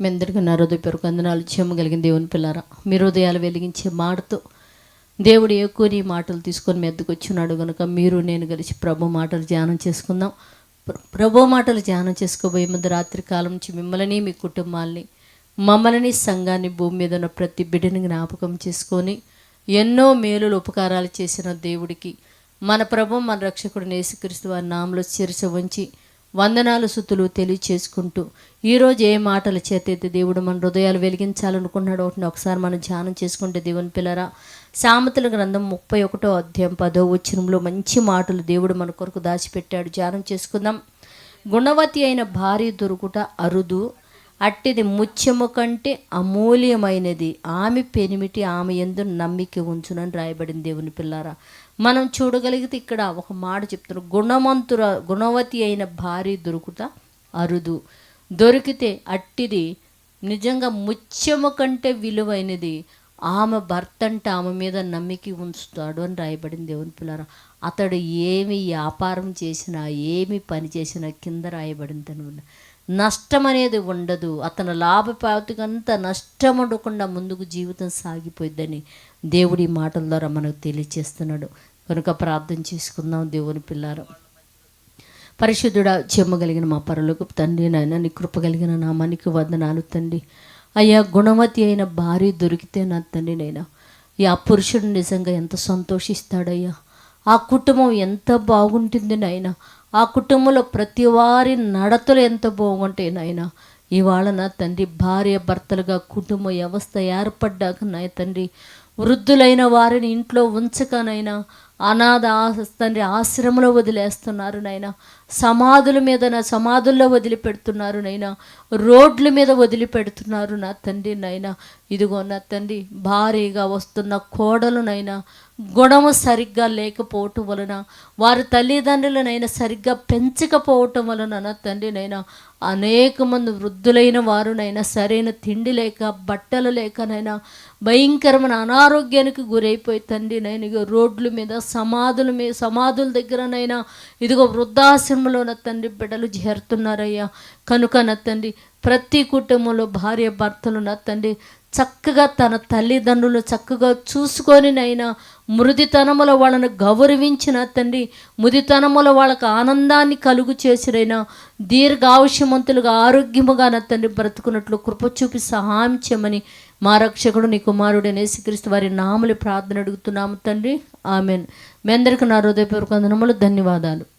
మీ అందరికీ నా హృదయపూర్వక వందనాలు. చెమ్మగలిగిన దేవుని పిల్లారా మీ హృదయాలు వెలిగించే మాటతో దేవుడు ఎక్కువ నీ మాటలు తీసుకొని మెద్దకు వచ్చినాడు కనుక మీరు నేను కలిసి ప్రభు మాటలు ధ్యానం చేసుకుందాం. ప్రభు మాటలు ధ్యానం చేసుకోబోయే ముందు రాత్రి కాలం నుంచి మిమ్మల్ని మీ కుటుంబాల్ని మమ్మల్ని సంఘాన్ని భూమి మీద ఉన్న ప్రతి బిడ్డని జ్ఞాపకం చేసుకొని ఎన్నో మేలులు ఉపకారాలు చేసిన దేవుడికి మన ప్రభు మన రక్షకుడు నేసుక్రీస్తు వారి నామలో చేర్చ వంచి వందనాలు సుతులు తెలియచేసుకుంటూ ఈరోజు ఏ మాటల చేతైతే దేవుడు మన హృదయాలు వెలిగించాలనుకున్నాడో వాటిని ఒకసారి మనం ధ్యానం చేసుకుంటే దేవుని పిల్లరా సామెతల గ్రంథం ముప్పై ఒకటో అధ్యాయం పదో వచ్చినంలో మంచి మాటలు దేవుడు మన కొరకు దాచిపెట్టాడు. ధ్యానం చేసుకుందాం. గుణవతి అయిన భార్య దొరుకుట అరుదు అట్టిది ముత్యము కంటే అమూల్యమైనది. ఆమె పెనిమిటి ఆమె ఎందు నమ్మిక ఉంచునని రాయబడింది దేవుని పిల్లారా. మనం చూడగలిగితే ఇక్కడ ఒక మాట చెప్తున్నారు. గుణవంతుర గుణవతి అయిన భార్య దొరుకుట అరుదు. దొరికితే అట్టిది నిజంగా ముత్యము కంటే విలువైనది. ఆమె భర్త అంటే ఆమె మీద నమ్మిక ఉంచుతాడు అని రాయబడింది దేవుని పిల్లరా. అతడు ఏమి వ్యాపారం చేసినా ఏమి పని చేసినా కింద రాయబడింది అని నష్టం అనేది ఉండదు. అతను లాభపాతికంతా నష్టం ఉండకుండా ముందుకు జీవితం సాగిపోయిద్దని దేవుడి మాటల ద్వారా మనకు తెలియచేస్తున్నాడు. కనుక ప్రార్థన చేసుకుందాం దేవుని పిల్లారా. పరిశుద్ధుడా చెమ్మగలిగిన మా పరలోకి తండ్రి నాయన నీ కృప కలిగిన నామానికి వందనాలు తండ్రి. అయ్యా గుణవతి అయిన భార్య దొరికితే నా తండ్రి నైనా. ఈ ఆ పురుషుడు నిజంగా ఎంత సంతోషిస్తాడయ్యా. ఆ కుటుంబం ఎంత బాగుంటుంది నాయన ఆ కుటుంబంలో ప్రతి వారి నడతలు ఎంత బాగుంటాయి నాయన ఇవాళ నా తండ్రి భార్య భర్తలుగా కుటుంబ వ్యవస్థ ఏర్పడ్డాక నా తండ్రి వృద్ధులైన వారిని ఇంట్లో ఉంచకనైనా అనాథ తండ్రి ఆశ్రమంలో వదిలేస్తున్నారు నైనా. సమాధుల మీద నా సమాధుల్లో వదిలిపెడుతున్నారు నైనా. రోడ్ల మీద వదిలిపెడుతున్నారు నా తండ్రి నైనా. ఇదిగో నా తండ్రి భారీగా వస్తున్న కోడలునైనా గుణము సరిగ్గా లేకపోవటం వలన వారి తల్లిదండ్రులనైనా సరిగ్గా పెంచకపోవటం వలన నా నైనా అనేక మంది వృద్ధులైన వారునైనా సరైన తిండి లేక బట్టలు లేకనైనా భయంకరమైన అనారోగ్యానికి గురైపోయి తండ్రి నేను రోడ్ల మీద సమాధుల మీద సమాధుల దగ్గరనైనా ఇదిగో వృద్ధాశ్రమంలో నా తండ్రి బిడ్డలు చేరుతున్నారయ్యా. కనుక నా తండ్రి ప్రతి కుటుంబంలో భార్య భర్తలు నా తండ్రి చక్కగా తన తల్లిదండ్రులు చక్కగా చూసుకొనినైనా మృదితనముల వాళ్ళను గౌరవించిన తండ్రి ముదితనముల వాళ్ళకు ఆనందాన్ని కలుగు చేసిరైనా దీర్ఘావశ్యమంతులుగా ఆరోగ్యముగా నా తండ్రి బ్రతుకున్నట్లు కృప చూపి సహాయం చేయమని మా రక్షకుడు నీ కుమారుడు నేసుక్రీస్తు వారి నాములు ప్రార్థన అడుగుతున్నాము తండ్రి. ఆమెన్. మీ అందరికీ నా హృదయపూర్వక ధన్యవాదాలు.